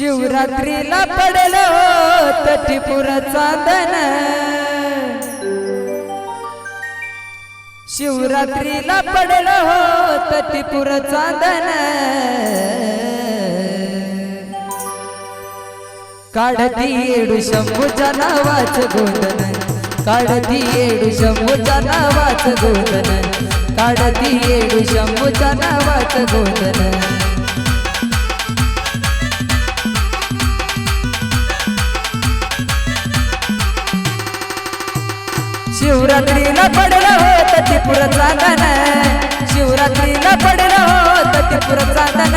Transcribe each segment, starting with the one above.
शिवरात्रीला पडलो तटीपुर चांदन शिवरात्रीला पडलो तटीपुर चांदन काढती येडू शंभूच्या नावाच गोदन. काढती येडू शंभूच्या नावाच गोदन. काढती येडू शंभूच्या नावाच गोदन. शिवरात्रीला पडलं होत त्रिपुर चांदन शिवरात्रीला पडलं होत त्रिपुर चांदन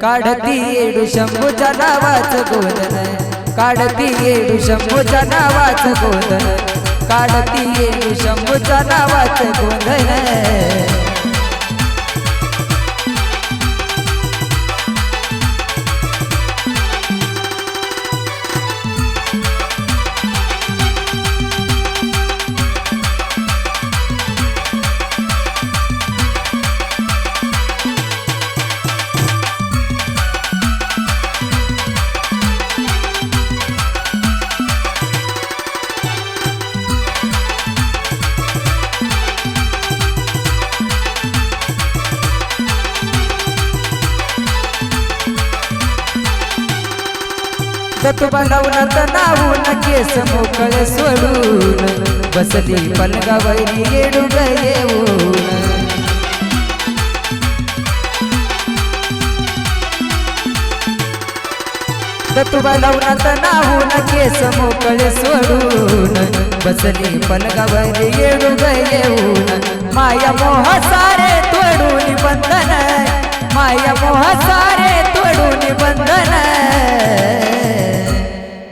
काढती येडू शंभूच्या नावाच गोदन काढती येडू शंभूच्या नावाच गोदन काढती येडू शंभूच्या नावाचं गोंधन बनवलं तर नावून केस मोकळे सोडून बसली पलगावरी येडू ग येऊन. दतुबा लावून नावून केस मोकळे सोडून बसली पलगावरी येडू ग येऊन. माया मोह सारे तोडून बंधन माया मोह सारे तोडून बंधन.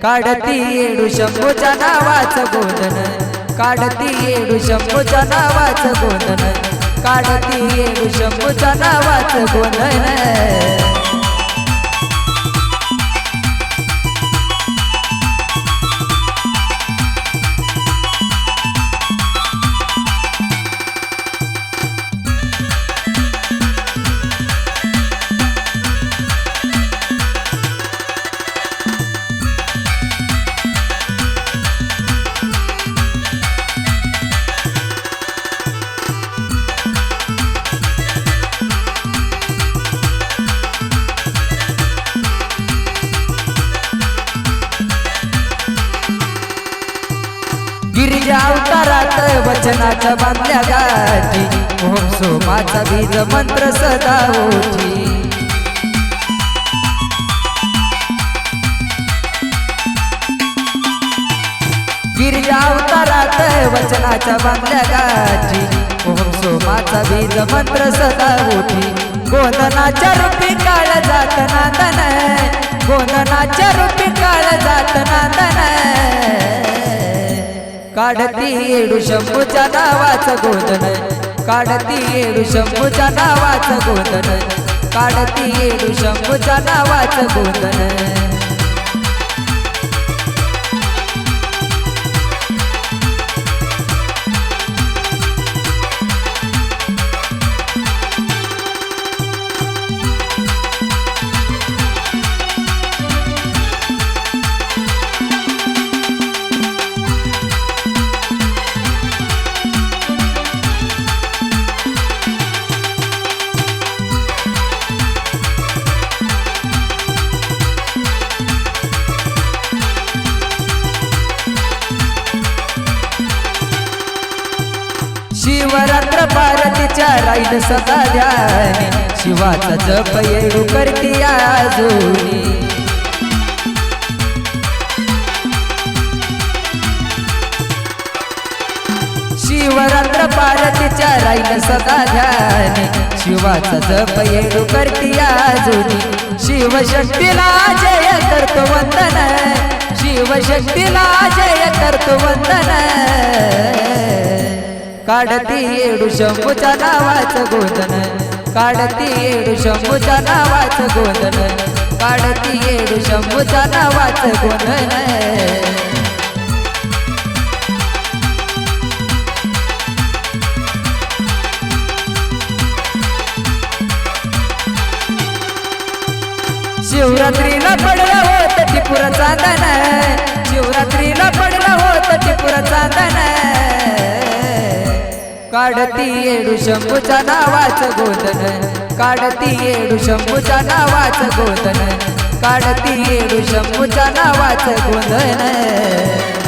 काढती येडू शंभूच्या नावाचं गोंधन काढती येडू शंभूच्या नावाचं गोंधन काढती येडू शंभूच्या नावाचं गोंधन वचनाच्या बांधल्या गाठी ओम सोमाचा बीज मंत्र सदा होती. गिरिजा अवतारात वचनाच्या बांधल्या गाठी ओम सोमाचा बीज मंत्र सदा होती. गोदनाच्या रूपी काळ जात नादन. काढती येडू शंभूच्या नावाचं गोंधन काढती येडू शंभूच्या नावाचं गोंधन काढती येडू शंभूच्या नावाचं गोंधन शिवरात्र पार्वतीच्या राहील सदा ध्यानी. शिवाचा जप येऊ करती आजोनी. शिवरात्र पार्वतीच्या राहील सदा ध्यानी. शिवाचा जप येऊ करती आजोनी. शिवशक्तीला जय करतो वंदन. शिवशक्तीला जय करतो वंदन. काढती येडू शंभूच्या नावाचं गोंधन काढती येडू शंभूच्या नावाचं गोंधन काढती येडू शंभूच्या नावाचं गोंधन शिवरात्रीला पडला होत टिपूर चांदन शिवरात्रीला पडला होत टिपूर चांदन काढती येडू शंभूच्या नावाचं गोधन. काढती येडू शंभूच्या नावाचं गोधन. काढती येडू शंभूच्या नावाचं गोधन.